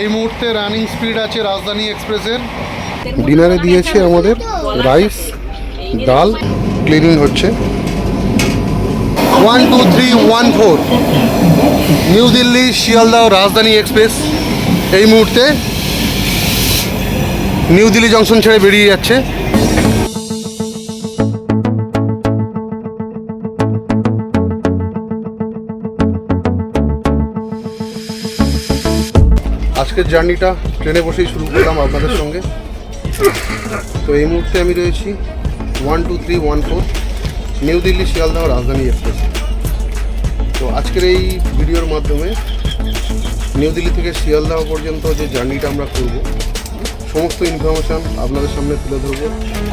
এই মুহূর্তে running speed আছে রাজধানী এক্সপ্রেসের ডিনারে দিয়েছে আমাদের রাইস ডাল ক্লিনিং হচ্ছে। One two three one four new Delhi Sealdah Rajdhani express এই মুহূর্তে নিউ দিল্লি জংশন ছেড়ে বেরিয়ে যাচ্ছে। আজকের জার্নিটা, ট্রেনে বসেই শুরু করলাম আপনাদের সঙ্গে। তো এই মুহূর্তে আমি রয়েছি one two three, one four, new Delhi Sealdah Rajdhani express. তো আজকের এই ভিডিওর মাধ্যমে নিউ দিল্লি থেকে শিয়ালদহ পর্যন্ত যে জার্নিটা আমরা করব, সমস্ত ইনফরমেশান আপনাদের সামনে তুলে ধরবো।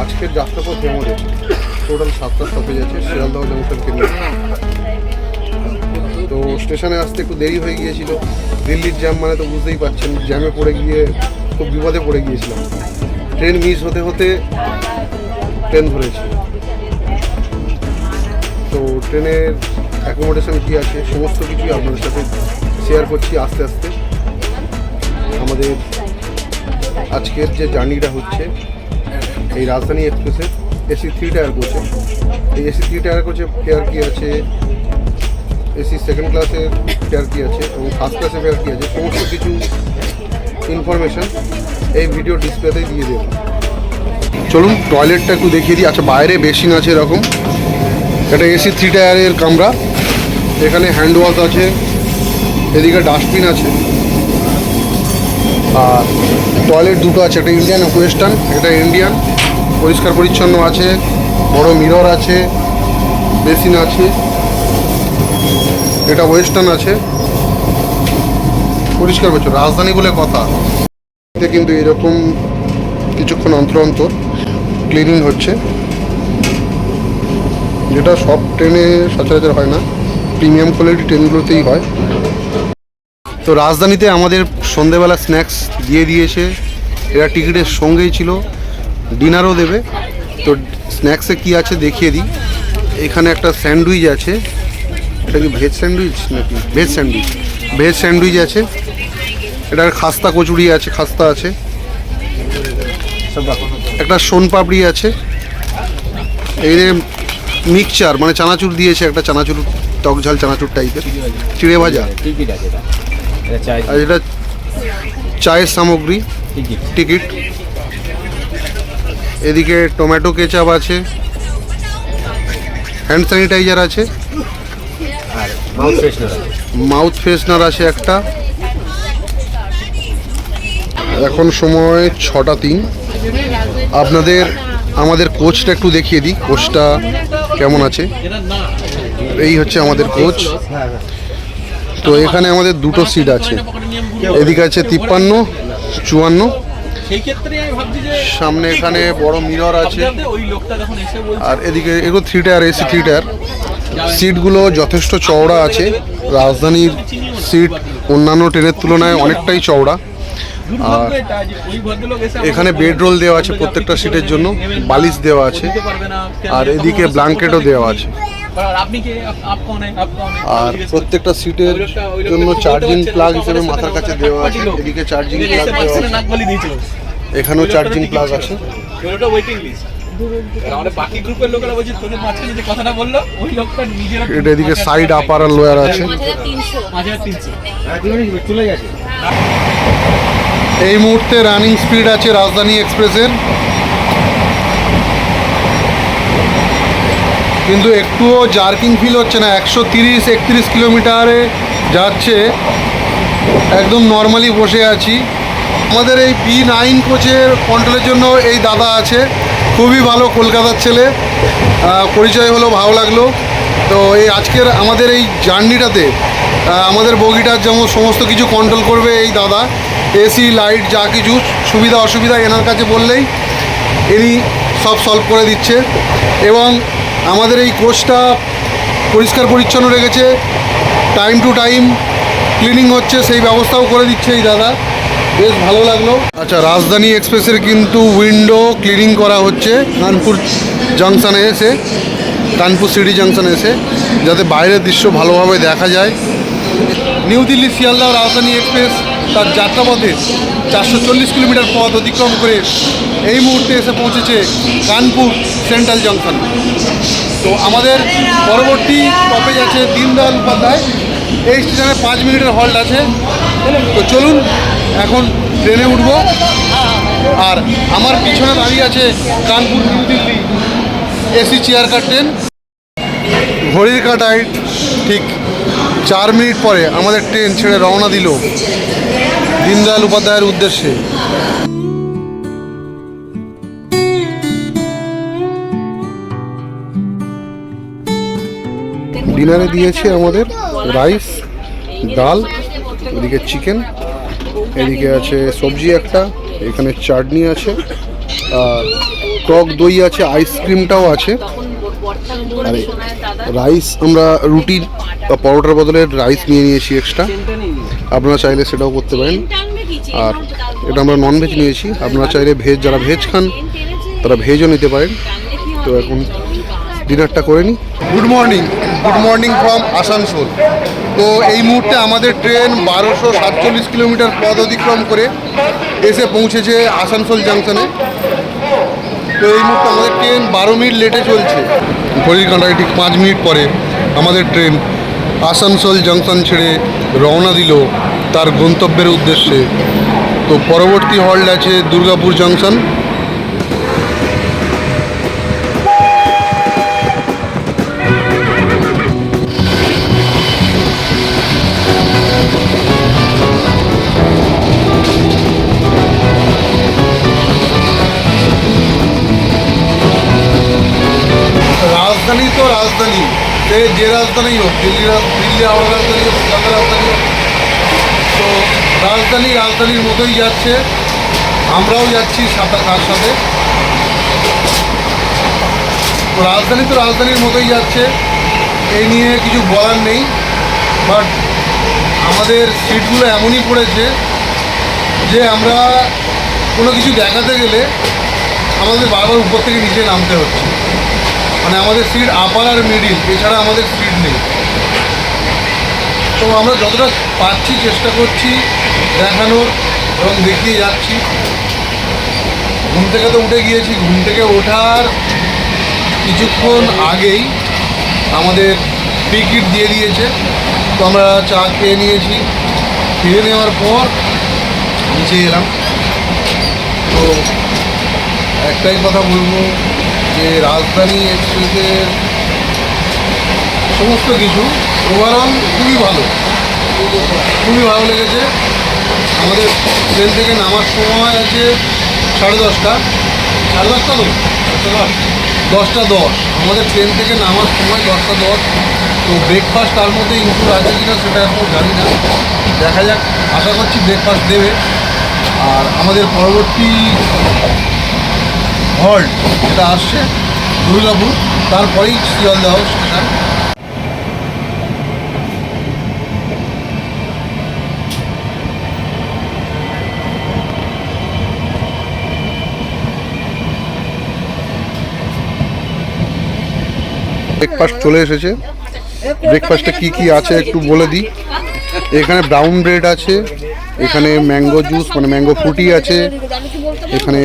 আজকের যাত্রাপথে আমাদের টোটাল সাতটা স্টপেজ আছে, শিয়ালদহ জংশনকে নিয়ে স্টেশনে আসতে একটু দেরি হয়ে গিয়েছিল। দিল্লির জ্যাম মানে তো বুঝতেই পারছেন জ্যামে পড়ে গিয়ে খুব বিপদে পড়ে গিয়েছিলাম। ট্রেন মিস হতে হতে ট্রেন ধরেছি। তো ট্রেনের অ্যাকোমোডেশন কী আছে, সমস্ত কিছুই আপনাদের সাথে শেয়ার করছি আস্তে আস্তে। আমাদের আজকের যে জার্নিটা হচ্ছে, এই রাজধানী এক্সপ্রেসের এসি থ্রি টায়ার কোচে এই এসি থ্রি টায়ার কোচে ফেয়ার কী আছে? এসি সেকেন্ড ক্লাসের ফেয়ার কী আছে এবং ফার্স্ট ক্লাসের ফেয়ার কী আছে। সমস্ত কিছু ইনফরমেশান এই ভিডিও ডিসপ্লেতে দিয়ে দেবো। চলুন টয়লেটটা একটু দেখিয়ে দিই। আচ্ছা বাইরে বেসিন আছে এরকম। এটা এসি থ্রি টায়ারের কামরা। এখানে হ্যান্ড ওয়াশ আছে। এদিকে ডাস্টবিন আছে। আর টয়লেট দুটো আছে। একটা ইন্ডিয়ান ওয়েস্টার্ন এটা ইন্ডিয়ান পরিষ্কার পরিচ্ছন্ন আছে। বড় মিরর আছে। বেসিন আছে। এটা ওয়েস্টার্ন আছে। পরিষ্কার পরিচ্ছন্ন রাজধানী বলে কথা। এতে কিন্তু এরকম কিছুক্ষণ অন্তর অন্তর ক্লিনিং হচ্ছে। যেটা সব ট্রেনে সচরাচর হয় না প্রিমিয়াম কোয়ালিটি ট্রেনগুলোতেই হয়। তো রাজধানীতে আমাদের সন্ধেবেলা স্ন্যাক্স দিয়ে দিয়েছে। এরা টিকিটের সঙ্গেই ছিল ডিনারও দেবে। তো স্ন্যাক্সে কি আছে দেখিয়ে দিই। এখানে একটা স্যান্ডউইচ আছে। এটা কি ভেজ স্যান্ডউইচ নাকি? Veg sandwich. ভেজ স্যান্ডউইচ আছে। এটার খাস্তা কচুরি আছে, খাস্তা আছে। একটা সোন পাপড়ি আছে। এই যে মিক্সচার মানে চানাচুর দিয়েছে একটা চানাচুর, টক ঝাল চানাচুর টাইপের চিড়ে ভাজা। আর এটা চায়ের সামগ্রী, টিকিট। এদিকে টমেটো কেচাপ আছে। হ্যান্ড স্যানিটাইজার আছে। মাউথ ফ্রেশনার আছে একটা। এখন সময় ছটা তিন। আপনাদের, আমাদের কোচটা একটু দেখিয়ে দিই কোচটা কেমন আছে। এই হচ্ছে আমাদের কোচ তো এখানে আমাদের দুটো সিট আছে। এদিকে আছে তিপ্পান্ন, চুয়ান্ন সেই ক্ষেত্রে আমি ভাবছি যে সামনে এখানে বড় মিরর আছে। ওই লোকটা যখন এসে বলছে আর এদিকে এগুলো three tier AC three tier সিটগুলো যথেষ্ট চওড়া আছে। রাজধানীর সিট অন্যান্য ট্রেনের তুলনায় অনেকটাই চওড়া। আমাকে এখানে বেড রোল দেওয়া আছে প্রত্যেকটা সিটের জন্য। বালিশ দেওয়া আছে? আর এদিকে ব্ল্যাঙ্কেটও দেওয়া আছে। আর প্রত্যেকটা সিটের জন্য চার্জিং প্লাগ হিসেবে মাথার কাছে দেওয়া আছে। এদিকে চার্জিং প্লাগ এখানেও চার্জিং প্লাগ আছে। সাইড আপার আর লোয়ার আছে। এই মুহূর্তে রানিং স্পিড আছে রাজধানী এক্সপ্রেসের কিন্তু একটুও জার্কিং ফিল হচ্ছে না। একশো তিরিশ, একত্রিশ কিলোমিটারে যাচ্ছে। একদম নর্মালি বসে আছি। আমাদের এই বি নাইন কোচের কন্ট্রোলের জন্য এই দাদা আছে। খুবই ভালো কলকাতার ছেলে। পরিচয় হলো, ভালো লাগল। তো এই আজকের আমাদের এই জার্নিটাতে আমাদের বগিটার যেমন সমস্ত কিছু কন্ট্রোল করবে এই দাদা। এসি লাইট যা কিছু সুবিধা অসুবিধা এনার কাছে বললেই ইনি সব সলভ করে দিচ্ছে। এবং আমাদের এই কোচটা পরিষ্কার পরিচ্ছন্ন রেখেছে। টাইম টু টাইম ক্লিনিং হচ্ছে, সেই ব্যবস্থাও করে দিচ্ছে এই দাদা। বেশ ভালো লাগল। আচ্ছা রাজধানী এক্সপ্রেসের কিন্তু উইন্ডো ক্লিনিং করা হচ্ছে। কানপুর জাংশনে এসে, কানপুর সিটি জাংশনে এসে, যাতে বাইরের দৃশ্য ভালোভাবে দেখা যায়। New Delhi Sealdah Rajdhani express. তার যাত্রাপথে চারশো চল্লিশ কিলোমিটার পথ অতিক্রম করে এই মুহূর্তে এসে পৌঁছেছে কানপুর সেন্ট্রাল জংশন। তো আমাদের পরবর্তী স্টপেজ আছে দীনদয়াল উপাধ্যায়। এই স্টেশনে পাঁচ মিনিটের হল্ট আছে। তো চলুন, এখন ট্রেনে উঠব। আর আমার পিছনে দাঁড়িয়ে আছে Kanpur new Delhi AC chair car train ঘড়ির কাঁটায় ঠিক চার মিনিট পরে আমাদের ট্রেন ছেড়ে রওনা দিল দীনদয়াল উপাধ্যায়ের উদ্দেশ্যে। ডিনারে দিয়েছে আমাদের রাইস, ডাল, এদিকে চিকেন, এদিকে আছে সবজি একটা, এখানে চাটনি আছে, আর টক দই আছে, আইসক্রিমটাও আছে। রাইস আমরা রুটি বা পরোটার বদলে রাইস নিয়ে নিয়েছি এক্সট্রা। আপনারা চাইলে সেটাও করতে পারেন। আর এটা আমরা নন ভেজ নিয়েছি। আপনারা চাইলে ভেজ যারা ভেজ খান, তারা ভেজও নিতে পারেন। তো এখন ডিনারটা করে নিই good morning good morning from Asansol তো এই মুহূর্তে আমাদের ট্রেন বারোশো সাতচল্লিশ কিলোমিটার পথ অতিক্রম করে এসে পৌঁছেছে আসানসোল জাংশনে তো এই মুহূর্তে আমাদের ট্রেন বারো মিনিট লেটে চলছে। ঘড়ির কাঁটায় ঠিক পাঁচ মিনিট পরে আমাদের ট্রেন আসানসোল জংশন ছেড়ে রওনা দিল তার গন্তব্যের উদ্দেশ্যে। তো পরবর্তী হল্ট আছে দুর্গাপুর জংশন। রাজধানী তো রাজধানী, সে যে রাজধানী হোক, দিল্লি দিল্লি আমার রাজধানী হোক রাজধানী। রাজধানী রাজধানীর মতোই যাচ্ছে। আমরাও যাচ্ছি সাথে তার সাথে। রাজধানী তো রাজধানীর মতোই যাচ্ছে। এই নিয়ে কিছু বলার নেই। বাট আমাদের সিটগুলো এমনই পড়েছে যে আমরা কোনো কিছু দেখাতে গেলে আমাদের বারবার উপর থেকে নিচে নামতে হচ্ছে। মানে আমাদের সিট আপার আর মিডিল, এছাড়া আমাদের সিট নেই। তো আমরা যতটা পারছি চেষ্টা করছি দেখানোর এবং দেখিয়ে যাচ্ছি। ঘুম থেকে তো উঠে গিয়েছি, ঘুম থেকে ওঠার কিছুক্ষণ আগেই আমাদের টিকিট দিয়ে দিয়েছে। তো আমরা চা খেয়ে নিয়েছি। খেয়ে নেওয়ার পর নিচে এলাম। তো একটাই কথা বলব যে রাজধানী এক্সপ্রেসের সমস্ত কিছু ওভারঅল খুবই ভালো। খুবই ভালো লেগেছে। আমাদের ট্রেন থেকে নামার সময় আছে সাড়ে দশটা। সাড়ে দশটা নয় দশটা দশ। আমাদের ট্রেন থেকে নামার সময় দশটা দশ। তো ব্রেকফাস্ট তার মধ্যে ইনক্লুড আছে কিনা সেটা এখন জানি না। দেখা যাক। আশা করছি ব্রেকফাস্ট দেবে। আর আমাদের পরবর্তী হল্ট যেটা আসছে, দুর্গাপুর, তারপরেই শিয়ালদাহ স্টেশন ব্রেকফাস্ট চলে এসেছে। ব্রেকফাস্টে কি কি আছে একটু বলে দিই। এখানে ব্রাউন ব্রেড আছে এখানে ম্যাঙ্গো জুস মানে ম্যাঙ্গো ফ্রুটি আছে এখানে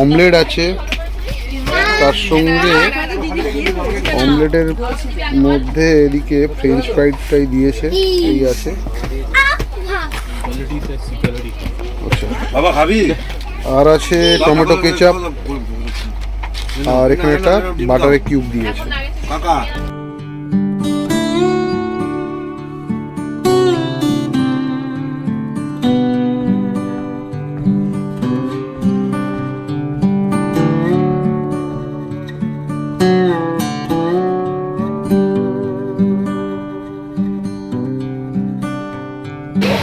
অমলেট আছে। তার সঙ্গে অমলেটের মধ্যে এদিকে ফ্রেঞ্চ ফ্রাইডটাই দিয়েছে এই আছে। বাবা খাবি? আর আছে টমেটো কেচাপ আর এখানে একটা বাটারের কিউব দিয়েছে। কাকা।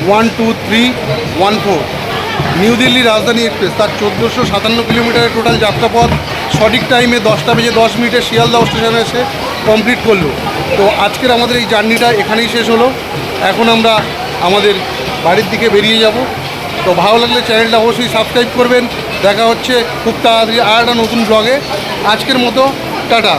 One two three one four new Delhi Rajdhani express, তার চোদ্দোশো সাতান্ন কিলোমিটারের টোটাল যাত্রাপথ সঠিক টাইমে দশটা বেজে দশ মিনিটে শিয়ালদহ স্টেশনে এসে কমপ্লিট করল। তো আজকের আমাদের এই জার্নিটা এখানেই শেষ হলো। এখন আমরা আমাদের বাড়ির দিকে বেরিয়ে যাব। তো ভালো লাগলে চ্যানেলটা অবশ্যই সাবস্ক্রাইব করবেন। দেখা হচ্ছে খুব তাড়াতাড়ি আর একটা নতুন ব্লগে আজকের মতো, টাটা।